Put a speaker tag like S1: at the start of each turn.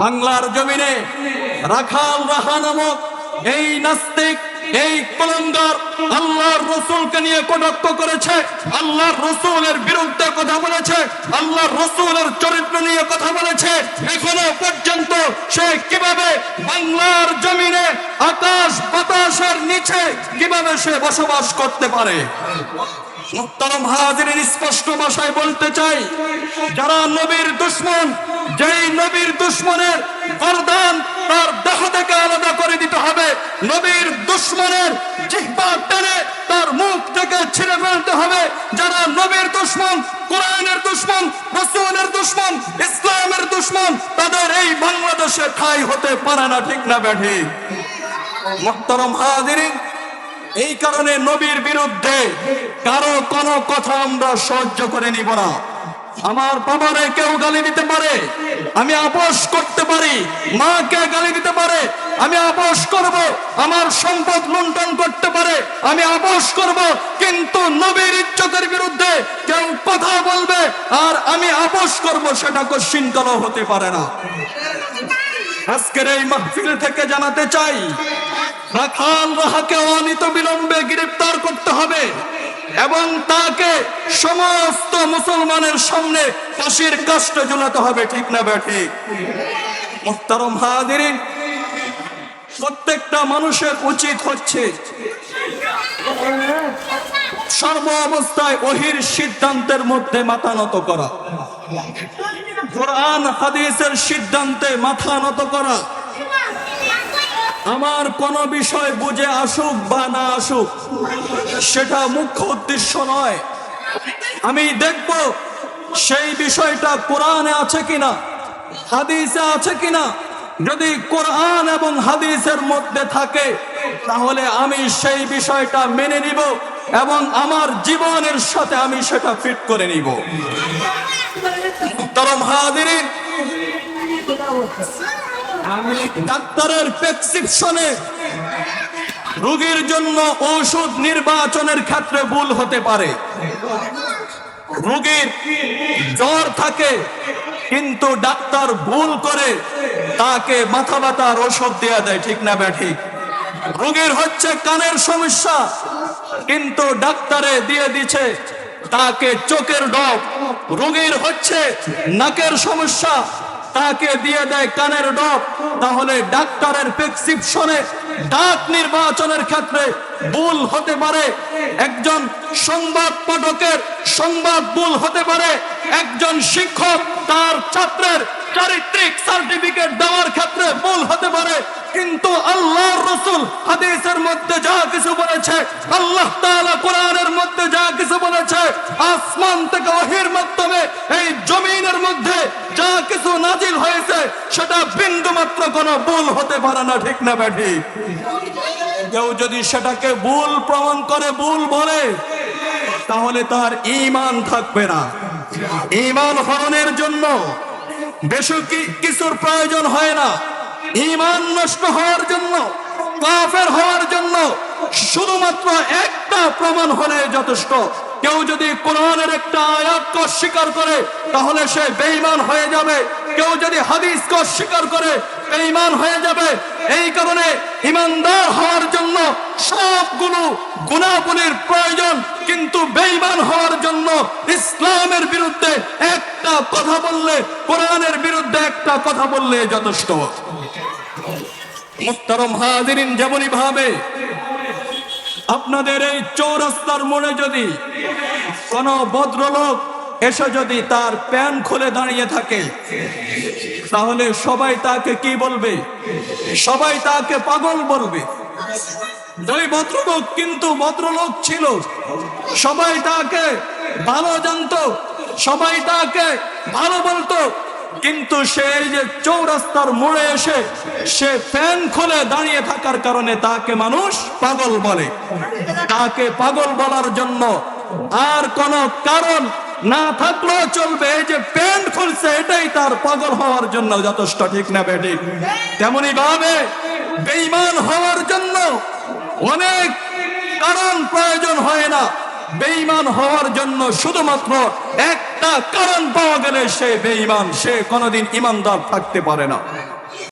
S1: বাংলার জমিনে রাখাল রাহা নামক এই নাস্তিক, এই কলঙ্গার আল্লাহর রসুলকে নিয়ে কটাক্ষ করেছে, আল্লাহর রসুলের বিরুদ্ধে কথা বলেছে, আল্লাহর রসুলের চরিত্র নিয়ে কথা বলেছে। এখনও পর্যন্ত সে কীভাবে বাংলার জমিনে আকাশ নিচে কীভাবে সে বসবাস করতে পারে? স্পষ্ট ভাষায় বলতে চাই, যারা নবীর দুশ্মন, যেই নবীর দুশ্মনের তার দেহ থেকে আলাদা করে দিতে হবে। নবীর দুশ্মনের জিহ্বা টেনে তার মুখ থেকে ছিঁড়ে ফেলতে হবে। যারা নবীর দুশ্মন, কোরআনের দুশ্মন, রসুলের দুশ্মন, ইসলামের দুশ্মন, তাদের এই বাংলাদেশে ঠাই হতে পারে না, ঠিক না ব্যাঠি মোত্তরম হাজিরিন, এই কারণে নবীর বিরুদ্ধে কারও কোনো কথা আমরা সহ্য করে নিব না। আমার বাবারে কেউ গালি দিতে পারে, আমি আপোষ করতে পারি, মাকে গালি দিতে পারে, আমি আপোষ করব, আমার সম্পদ লুণ্ঠন করতে পারে, আমি আপোষ করব, কিন্তু নবীর ইজ্জতের বিরুদ্ধে কেউ কথা বলবে আর আমি আপোষ করব, সেটা কশ্চিন হতে পারে না। আজকের এই মাহফিল থেকে জানাতে চাই রাখাল রাহাকে অনিত বিলম্বে গ্রেফতার করতে হবে এবং তাকে সমস্ত মুসলমানের সামনে ফাঁসির কাষ্ট ঝুলাতে হবে, ঠিক না ঠিক? মোহতারম হাদিরিন প্রত্যেকটা মানুষের উচিত হচ্ছে সর্ব অবস্থায় ওহির সিদ্ধান্তের মধ্যে মাথা নত করা। কোরআন, হাদিসের সিদ্ধান্তে মাথা নত করা। আমার কোন বিষয় বুঝে আসুক বা না আসুক, সেটা মুখ্য উদ্দেশ্য নয়। আমি দেখব সেই বিষয়টা কোরআনে আছে কিনা, হাদিসে আছে কিনা। যদি কোরআন এবং হাদিসের মধ্যে থাকে, তাহলে আমি সেই বিষয়টা মেনে নিব এবং আমার জীবনের সাথে আমি সেটা ফিট করে নিব। তরম হাদিরিন ডাক্তারের প্রেসক্রিপশনে রোগীর জন্য ঔষধ নির্বাচনের ক্ষেত্রে ভুল হতে পারে। রোগীর জ্বর থাকে, কিন্তু ডাক্তার ভুল করে তাকে মাথা ব্যথার ওষুধ দেয়া দেয়, ঠিক না ব্যাঠিক রোগীর হচ্ছে কানের সমস্যা, কিন্তু ডাক্তারে দিয়ে দিছে তাকে চোখের ডব রোগীর হচ্ছে নাকের সমস্যা তাকে দিয়ে দেয় কানের ডব তাহলে ডাক্তারের প্রেসক্রিপশনে ডাক নির্বাচনের ক্ষেত্রে ভুল হতে পারে। একজন সংবাদ পাঠকের সংবাদ ভুল হতে পারে। একজন শিক্ষক তার ছাত্রের চারিত্রিক সার্টিফিকেট দেওয়ার ক্ষেত্রে ভুল হতে পারে। কিন্তু আল্লাহর রসুল হাদিসের মধ্যে যা কিছু বলেছে, আল্লাহ তাআলা কোরআনের মধ্যে যা কিছু বলেছে আসমান থেকে ওহির মাধ্যমে এই জমিনের মধ্যে যা কিছু নাজিল হয়েছে, সেটা বিন্দু মাত্র কোনো ভুল হতে পারে না, ঠিক না, ব্যাঠি? কেউ যদি সেটাকে ভুল প্রমাণ করে, ভুল বলে, তাহলে তার ঈমান থাকবে না। ঈমান হরণের জন্য বেশি কিছুর প্রয়োজন হয় না। ইমান নষ্ট হওয়ার জন্য, কাফের হওয়ার জন্য শুধুমাত্র একটা প্রমাণ হলে যথেষ্ট। কেউ যদি কোরআনের একটা আয়াতকে অস্বীকার করে, তাহলে সে বেঈমান হয়ে যাবে। কেউ যদি হাদিসকে অস্বীকার করে, বেঈমান হয়ে যাবে। এই কারণে ইমানদার হওয়ার জন্য সবগুলো গুণাগুলির প্রয়োজন, কিন্তু বেঈমান হওয়ার জন্য ইসলামের বিরুদ্ধে একটা কথা বললে, কোরআনের বিরুদ্ধে একটা কথা বললে যথেষ্ট। মুহতারম হাজিরিন যেমনই ভাবে আপনাদের এই চৌরাস্তার মোড়ে যদি কোন ভদ্রলোক এসে যদি তার প্যান খুলে দাঁড়িয়ে থাকে, তাহলে সবাই তাকে কি বলবে? সবাই তাকে পাগল বলবে। ভদ্রলোক কিন্তু ভদ্রলোক ছিল। সবাই তাকে ভালো জানতো, সবাই তাকে ভালো বলতো। কিন্তু সে যে চৌরাস্তার মোড়ে এসে সে ফ্যান খুলে দাঁড়িয়ে থাকার কারণে তাকে মানুষ পাগল বলে। তাকে পাগল বলার জন্য আর কোন কারণ না থাকলেও চলবে। এই যে প্যান্ট খুলছে, এটাই তার পাগল হওয়ার জন্য যথেষ্ট, ঠিক না বেঠিক তেমনি ভাবে বেইমান হওয়ার জন্য অনেক কারণ প্রয়োজন হয় না। বেঈমান হওয়ার জন্য শুধুমাত্র একটা কারণ পাওয়া গেলে সে বেঈমান, সে কোনোদিন ইমানদার থাকতে পারে না।